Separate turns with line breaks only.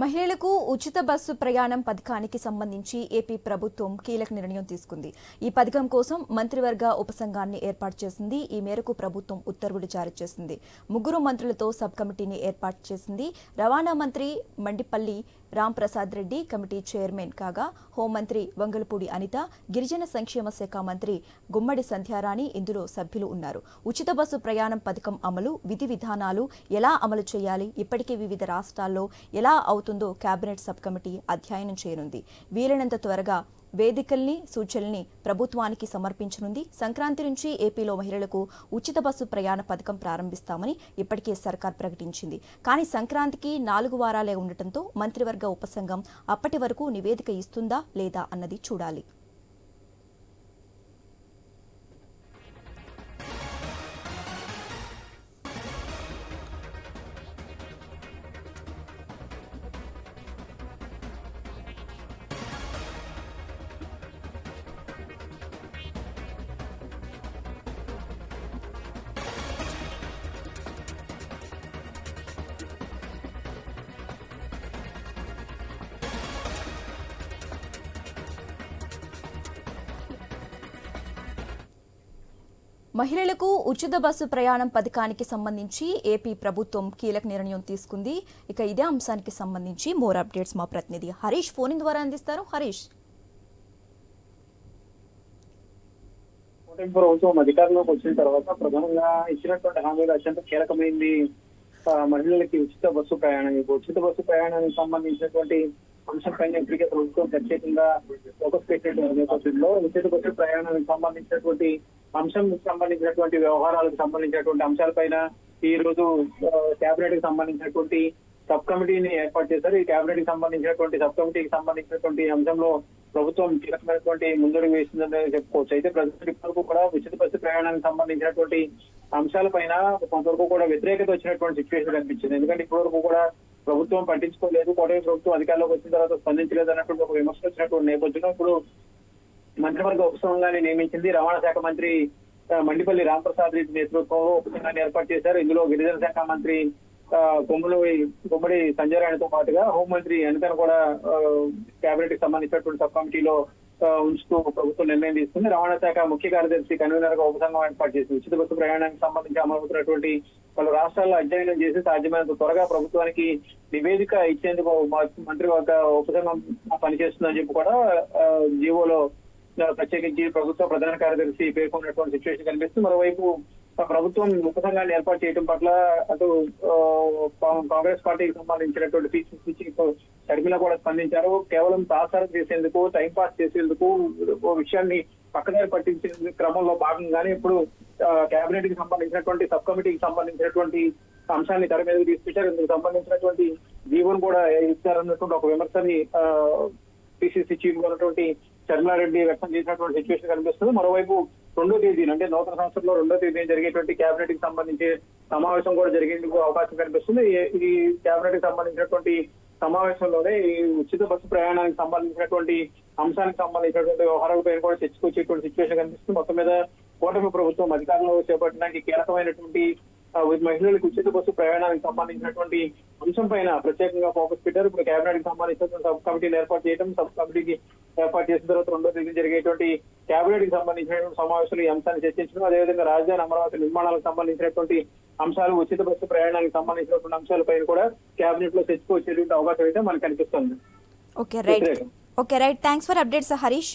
మహిళలకు ఉచిత బస్సు ప్రయాణం పథకానికి సంబంధించి ఏపీ ప్రభుత్వం కీలక నిర్ణయం తీసుకుంది. ఈ పథకం కోసం మంత్రివర్గ ఉపసంఘాన్ని ఏర్పాటు చేసింది. ఈ మేరకు ప్రభుత్వం ఉత్తర్వులు జారీ చేసింది. ముగ్గురు మంత్రులతో సబ్ కమిటీని ఏర్పాటు చేసింది. రవాణా మంత్రి మండిపల్లి రాంప్రసాద్ రెడ్డి కమిటీ చైర్మన్ కాగా హోంమంత్రి వంగలపూడి అనిత గిరిజన సంక్షేమ శాఖ మంత్రి గుమ్మడి సంధ్యారాణి ఇందులో సభ్యులు ఉన్నారు. ఉచిత బస్సు ప్రయాణం పథకం అమలు విధి విధానాలు ఎలా అమలు చేయాలి ఇప్పటికే వివిధ రాష్ట్రాల్లో ఎలా అవుతుందో కేబినెట్ సబ్ కమిటీ అధ్యయనం చేయనుంది. వీలైనంత త్వరగా వేదికల్ని సూచనల్ని ప్రభుత్వానికి సమర్పించనుంది. సంక్రాంతి నుంచి ఏపీలో మహిళలకు ఉచిత బస్సు ప్రయాణ పథకం ప్రారంభిస్తామని ఇప్పటికే సర్కార్ ప్రకటించింది. కానీ సంక్రాంతికి నాలుగు వారాలే ఉండటంతో మంత్రివర్గ ఉపసంఘం అప్పటి వరకు నివేదిక ఇస్తుందా లేదా అన్నది చూడాలి. మహిళలకు ఉచిత బస్సు ప్రయాణం పథకానికి సంబంధించి ఏపీ ప్రభుత్వం కీలక నిర్ణయం తీసుకుంది. ఇక ఇదే అంశానికి సంబంధించి మోర్ అప్డేట్స్ మా ప్రతినిధి హరీష్ ఫోన్ ద్వారా అందిస్తారు. హరీష్.
ప్రభుత్వం అధికారంలోకి వచ్చిన తర్వాత ప్రధానంగా ఇచ్చినటువంటి హామీలు అత్యంత కీలకమైంది. మహిళలకి ఉచిత బస్సు ప్రయాణం. ఉచిత బస్సు ప్రయాణానికి సంబంధించినటువంటి అంశంపైన ఇప్పటికే ప్రభుత్వం ప్రత్యేకంగా ఫోకస్ పెట్టినటువంటి నేపథ్యంలో ఉచిత బస్సు ప్రయాణానికి సంబంధించినటువంటి అంశం సంబంధించినటువంటి వ్యవహారాలకు సంబంధించినటువంటి అంశాలపైన ఈ రోజు కేబినెట్కి సంబంధించినటువంటి సబ్ కమిటీని ఏర్పాటు చేశారు. ఈ కేబినెట్కి సంబంధించినటువంటి సబ్ కమిటీకి సంబంధించినటువంటి అంశంలో ప్రభుత్వం కీలకమైనటువంటి ముందడుగు వేసిందని చెప్పుకోవచ్చు. అయితే ప్రజలు ఇప్పటివరకు కూడా ఉచిత బస్సు ప్రయాణానికి సంబంధించినటువంటి అంశాలపైన కొంతవరకు కూడా వ్యతిరేకత వచ్చినటువంటి సిచ్యువేషన్ కనిపించింది. ఎందుకంటే ఇప్పటివరకు కూడా ప్రభుత్వం పట్టించుకోలేదు. కూటమి ప్రభుత్వం అధికారంలోకి వచ్చిన తర్వాత స్పందించలేదు అన్నటువంటి ఒక విమర్శ వచ్చినటువంటి నేపథ్యంలో ఇప్పుడు మంత్రివర్గ ఉపసంఘాన్ని నియమించింది రవాణా శాఖ మంత్రి మండిపల్లి రాంప్రసాద్ రెడ్డి నేతృత్వంలో ఉపసంఘాన్ని ఏర్పాటు చేశారు. ఇందులో గిరిజన శాఖ మంత్రి ఆ, కొమ్మడి సంజయ్ రాణితో పాటుగా హోంమంత్రి అనితను కూడా కేబినెట్కి సంబంధించినటువంటి సబ్ కమిటీలో ఉంచుతూ ప్రభుత్వం నిర్ణయం తీసుకుంది. రవాణా శాఖ ముఖ్య కార్యదర్శి కన్వీనర్గా ఉపసంఘం ఏర్పాటు చేసింది. ఉచిత బస్సు ప్రయాణానికి సంబంధించి అమలవుతున్నటువంటి పలు రాష్ట్రాల్లో అధ్యయనం చేసి సాధ్యమైనంత త్వరగా ప్రభుత్వానికి నివేదిక ఇచ్చేందుకు మంత్రి ఒక ఉపసంఘం పనిచేస్తుందని చెప్పి కూడా జీవోలో ప్రత్యేకించి ప్రభుత్వ ప్రధాన కార్యదర్శి పేర్కొన్నటువంటి సిచ్యువేషన్ కనిపిస్తుంది మరోవైపు ఆ ప్రభుత్వం ఉపసంఘాన్ని ఏర్పాటు చేయడం పట్ల అటు కాంగ్రెస్ పార్టీకి సంబంధించినటువంటి పిసిసి చీఫ్ షర్మిల కూడా స్పందించారు. కేవలం తాసారం చేసేందుకు టైం పాస్ చేసేందుకు ఓ విషయాన్ని పక్కదారి పట్టించే క్రమంలో భాగంగానే ఇప్పుడు కేబినెట్కి సంబంధించినటువంటి సబ్ కమిటీకి సంబంధించినటువంటి అంశాన్ని తెర మీదకి తీసుకొచ్చారు. ఇందుకు సంబంధించినటువంటి జీవోను కూడా ఇచ్చారన్నటువంటి ఒక విమర్శని పిసిసి చీఫ్ ఉన్నటువంటి చర్మారెడ్డి వ్యక్తం చేసినటువంటి సిచ్యువేషన్ కనిపిస్తుంది. మరోవైపు రెండో తేదీన అంటే నూతన సంవత్సరంలో రెండో తేదీన జరిగేటువంటి కేబినెట్కి సంబంధించి సమావేశం కూడా జరిగేందుకు అవకాశం కనిపిస్తుంది. ఈ- కేబినెట్కి సంబంధించినటువంటి సమావేశంలోనే ఈ ఉచిత బస్సు ప్రయాణానికి సంబంధించినటువంటి అంశానికి సంబంధించినటువంటి వ్యవహారాలపై కూడా చర్చకొచ్చేటువంటి సిచ్యువేషన్ కనిపిస్తుంది. మొత్తం మీద కూటమి ప్రభుత్వం అధికారంలో చేపట్టడానికి కీలకమైనటువంటి మహిళలకు ఉచిత బస్సు ప్రయాణానికి సంబంధించినటువంటి అంశం పైన ప్రత్యేకంగా ఫోకస్ పెట్టారు. ఇప్పుడు కేబినెట్కి సంబంధించినటువంటి సబ్ కమిటీని ఏర్పాటు చేయడం సబ్ కమిటీకి ఏర్పాటు చేసిన తర్వాత రెండో తేదీ జరిగేటువంటి కేబినెట్కి సంబంధించినటువంటి సమావేశాలు ఈ అంశాన్ని చర్చించడం అదేవిధంగా రాజధాని అమరావతి నిర్మాణాలకు సంబంధించినటువంటి అంశాలు ఉచిత బస్సు ప్రయాణానికి సంబంధించినటువంటి అంశాలపైన కూడా కేబినెట్లో చర్చకు వచ్చేటువంటి అవకాశం అయితే మనకు కనిపిస్తుంది.
Okay right. Okay right thanks for updates Harish